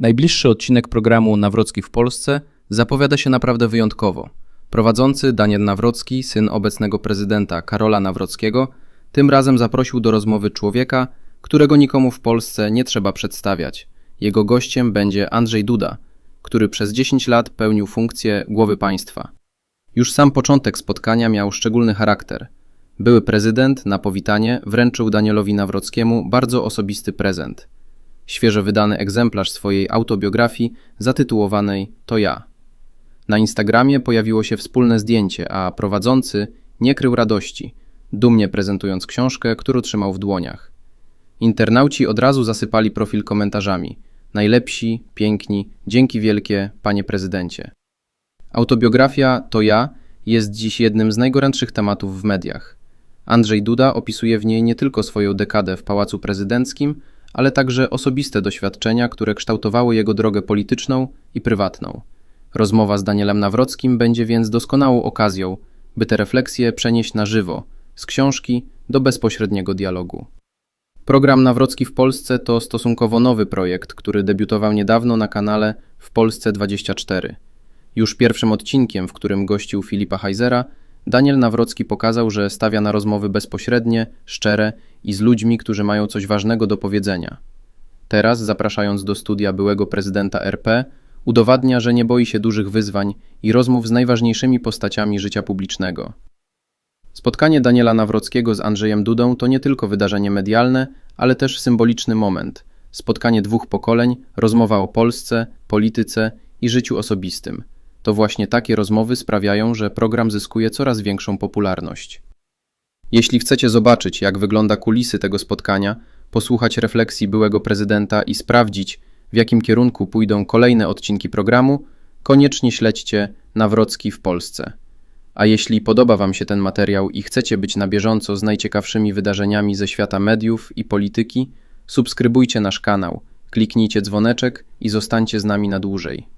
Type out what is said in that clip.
Najbliższy odcinek programu Nawrocki w Polsce zapowiada się naprawdę wyjątkowo. Prowadzący Daniel Nawrocki, syn obecnego prezydenta Karola Nawrockiego, tym razem zaprosił do rozmowy człowieka, którego nikomu w Polsce nie trzeba przedstawiać. Jego gościem będzie Andrzej Duda, który przez 10 lat pełnił funkcję głowy państwa. Już sam początek spotkania miał szczególny charakter. Były prezydent na powitanie wręczył Danielowi Nawrockiemu bardzo osobisty prezent. Świeżo wydany egzemplarz swojej autobiografii zatytułowanej To ja. Na Instagramie pojawiło się wspólne zdjęcie, a prowadzący nie krył radości, dumnie prezentując książkę, którą trzymał w dłoniach. Internauci od razu zasypali profil komentarzami. Najlepsi, piękni, dzięki wielkie, panie prezydencie. Autobiografia To ja jest dziś jednym z najgorętszych tematów w mediach. Andrzej Duda opisuje w niej nie tylko swoją dekadę w Pałacu Prezydenckim, ale także osobiste doświadczenia, które kształtowały jego drogę polityczną i prywatną. Rozmowa z Danielem Nawrockim będzie więc doskonałą okazją, by te refleksje przenieść na żywo, z książki do bezpośredniego dialogu. Program Nawrocki w Polsce to stosunkowo nowy projekt, który debiutował niedawno na kanale w Polsce 24. Już pierwszym odcinkiem, w którym gościł Filipa Heisera, Daniel Nawrocki pokazał, że stawia na rozmowy bezpośrednie, szczere i z ludźmi, którzy mają coś ważnego do powiedzenia. Teraz, zapraszając do studia byłego prezydenta RP, udowadnia, że nie boi się dużych wyzwań i rozmów z najważniejszymi postaciami życia publicznego. Spotkanie Daniela Nawrockiego z Andrzejem Dudą to nie tylko wydarzenie medialne, ale też symboliczny moment. Spotkanie dwóch pokoleń, rozmowa o Polsce, polityce i życiu osobistym. To właśnie takie rozmowy sprawiają, że program zyskuje coraz większą popularność. Jeśli chcecie zobaczyć, jak wygląda kulisy tego spotkania, posłuchać refleksji byłego prezydenta i sprawdzić, w jakim kierunku pójdą kolejne odcinki programu, koniecznie śledźcie Nawrocki w Polsce. A jeśli podoba Wam się ten materiał i chcecie być na bieżąco z najciekawszymi wydarzeniami ze świata mediów i polityki, subskrybujcie nasz kanał, kliknijcie dzwoneczek i zostańcie z nami na dłużej.